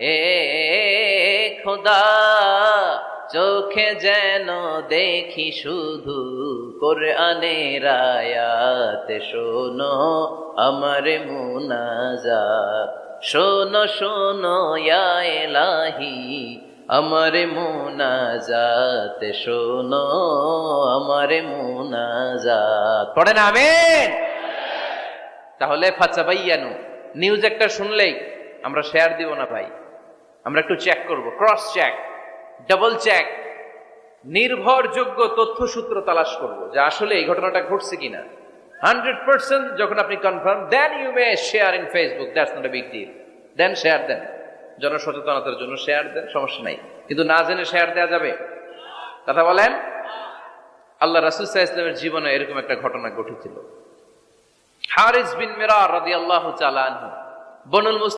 এ খোদা, চোখে যেন দেখি শুধু কোরআনের আয়াত। শোনো আমার মুনাজাত, শোনো শোনো এলাহি আমার মুনাজাত। শোনো আমার মুনাজাত। পড়ে না, আমেন? তাহলে ফাচাবাইয়ানু নিউজ একটা শুনলেই আমরা শেয়ার দিব না ভাই। আমরা একটু চেক করব। ক্রস চেক ডাবল চেক নির্ভরযোগ্য তথ্যসূত্র তালাশ করব যে আসলে এই ঘটনাটা ঘটছে কিনা। হান্ড্রেড পার্সেন্ট যখন আপনি confirm then you may share in Facebook that's not a big deal then share দেন জনসচেতনতার জন্য শেয়ার দেন সমস্যা নাই। কিন্তু না জেনে শেয়ার দেওয়া যাবে। কথা বলেন? আল্লাহ রাসুল সাহা ইসলামের জীবনে এরকম একটা ঘটনা ঘটেছিল। হারিস বিন মেরা রাদিয়াল্লাহু তাআলা আনহু, বনুল